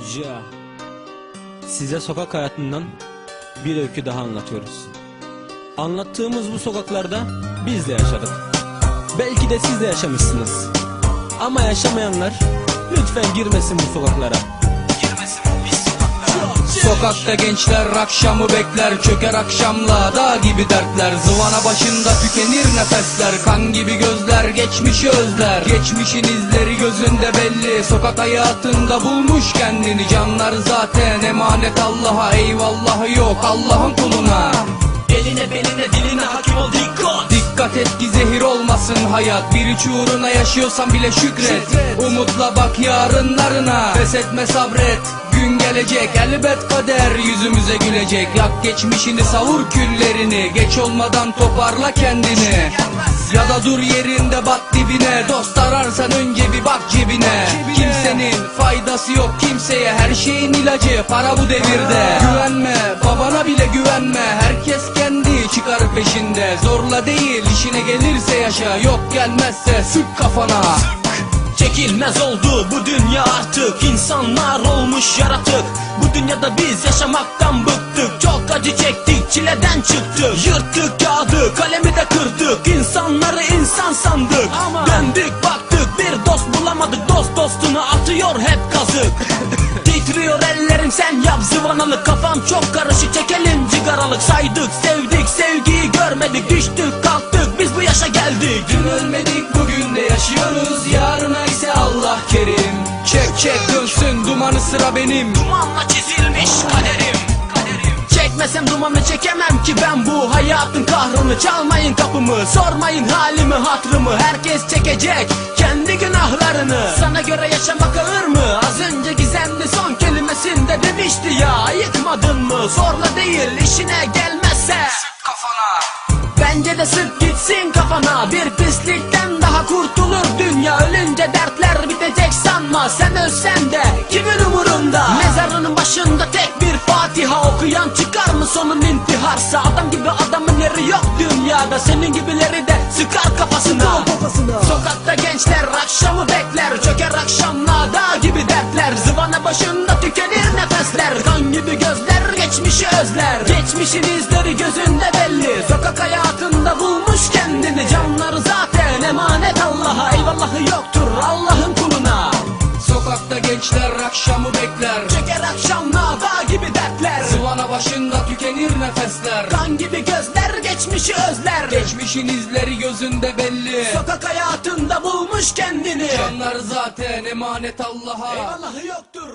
Ja. Size sokak hayatından bir öykü daha anlatıyoruz. Anlattığımız bu sokaklarda biz de yaşadık. Belki de siz de yaşamışsınız. Ama yaşamayanlar lütfen girmesin bu sokaklara. Sokakta gençler akşamı bekler Çöker akşamla dağ gibi dertler. Zıvana başında tükenir nefesler Kan gibi gözler geçmişi özler. Geçmişin izleri gözünde belli Sokak hayatında bulmuş kendini. Canlar zaten emanet Allah'a Eyvallahı yok Allah'ın kuluna. Eline beline diline hakim ol dikkat. Dikkat et ki zehir olmasın hayat. Bir üç uğruna yaşıyorsan bile şükret. Umutla bak yarınlarına. Pes etme sabret gelecek elbet kader yüzümüze gülecek. Yak geçmişini savur küllerini Geç olmadan toparla kendini. Ya da dur yerinde bat dibine. Dost ararsan önce bir bak cebine. Kimsenin faydası yok kimseye Her şeyin ilacı. Para bu devirde. Güvenme babana bile güvenme. Herkes kendi çıkar peşinde. Zorla değil işine gelirse yaşa. Yok gelmezse sık kafana Çekilmez oldu. Bu dünya artık İnsanlar olmuş yaratık. Bu dünyada biz yaşamaktan bıktık. Çok acı çektik çileden çıktık. Yırttık kağıdı kalemi de kırdık. İnsanları insan sandık. Döndük baktık. Bir dost bulamadık. Dost dostunu atıyor hep kazık. Titriyor ellerim sen yap zıvanalık Kafam çok karışık çekelim cigaralık. Saydık sevdik sevgiyi görmedik. Düştük kalktık biz bu yaşa geldik. Dün ölmedik bugün de yaşıyoruz dumanı sıra benim. Dumanla çizilmiş kaderim. Çekmesem dumanı çekemem ki ben bu hayatın kahrını. Çalmayın kapımı sormayın halimi hatrımı Herkes çekecek kendi günahlarını. Sana göre yaşamak ağır mı? Az önce gizemli son kelimesinde demişti ya. Ayıkmadın mı? Zorla değil işine gelmezse. Kafana. Bence de sık gitsin kafana. Bir pislikten Okuyan çıkar mı sonun intiharsa? Adam gibi adamın yeri yok dünyada. Senin gibileri de sıkar kafasına. Sokakta gençler akşamı bekler. Çöker akşamla dağ gibi dertler. Zıvana başında tükenir nefesler. Kan gibi gözler geçmişi özler. Geçmişin izleri gözünde belli. Sokak hayatında bulmuş kendini. Canları zaten emanet Allah'a. Eyvallahı yoktur Allah'ın kuluna. Sokakta gençler akşamı bekler. Çöker akşamla Başında tükenir nefesler. Kan gibi gözler geçmişi özler. Geçmişin izleri gözünde belli. Sokak hayatında bulmuş kendini. Canlar zaten emanet Allah'a. Eyvallahı yoktur